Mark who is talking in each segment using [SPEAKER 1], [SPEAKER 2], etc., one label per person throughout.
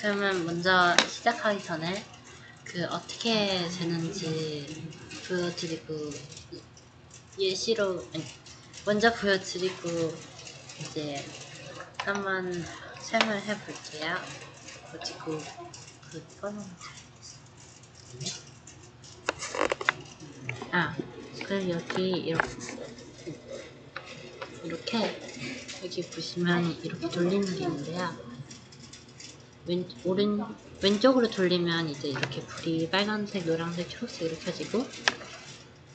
[SPEAKER 1] 그러면 먼저 시작하기 전에 그 어떻게 되는지 보여드리고 예시로 먼저 보여드리고 이제 한번 설명해 볼게요. 그리고 그 번호 아 그리고 여기 이렇게 이렇게 여기 보시면 이렇게 돌리는 게 있는데요. 왼 오른 왼쪽으로 돌리면 이제 이렇게 불이 빨간색, 노란색, 초록색으로 켜지고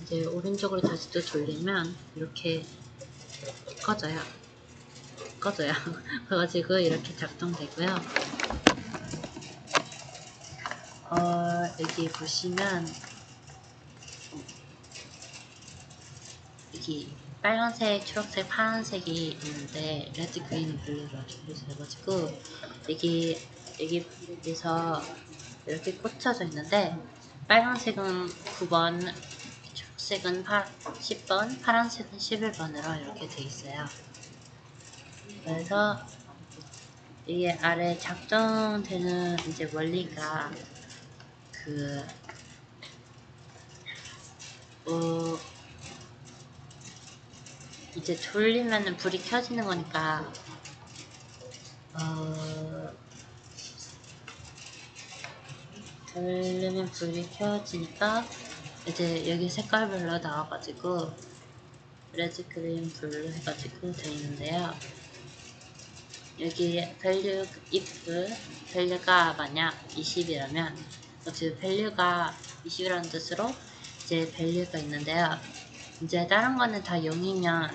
[SPEAKER 1] 이제 오른쪽으로 다시 또 돌리면 이렇게 꺼져요. 꺼져요. 그래가지고 이렇게 작동되고요. 어, 여기 보시면 여기 빨간색, 초록색, 파란색이 있는데 레드, 그린, 블루로 준비되어 가지고 여기 여기에서 이렇게 꽂혀져 있는데 빨간색은 9번, 초록색은 8, 10번, 파란색은 11번으로 이렇게 돼 있어요. 그래서 이게 아래 작동되는 이제 원리가 그 어, 이제 돌리면은 불이 켜지는 거니까 어, 돌리면 불이 켜지니까 이제 여기 색깔별로 나와가지고 레드 그린 블루 해가지고 돼 있는데요. 여기 밸류 if 밸류가 만약 20이라면 그 밸류가 20이라는 뜻으로 이제 밸류가 있는데요. 이제 다른 거는 다 0이면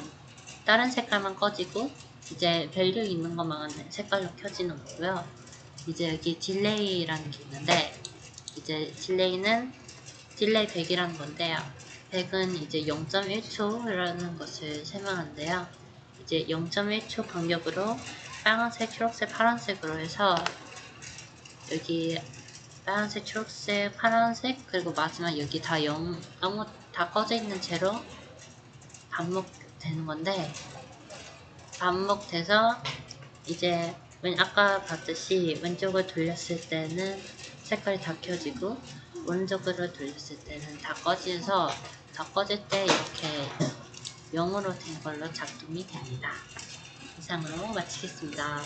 [SPEAKER 1] 다른 색깔만 꺼지고 이제 밸류 있는 것만 색깔로 켜지는 거고요. 이제 여기 딜레이라는 게 있는데 이제 딜레이는 딜레이 100이라는 건데요. 100은 이제 0.1초라는 것을 설명하는데요. 이제 0.1초 간격으로 빨간색, 초록색, 파란색으로 해서 여기 빨간색, 초록색, 파란색 그리고 마지막 여기 다 0, 아무 다 꺼져 있는 채로 반복되는 건데 반복돼서 이제 왼 아까 봤듯이 왼쪽을 돌렸을 때는 색깔이 다 켜지고 오른쪽으로 돌렸을 때는 다 꺼져서 다 꺼질 때 이렇게 0으로 된 걸로 작동이 됩니다. 이상으로 마치겠습니다.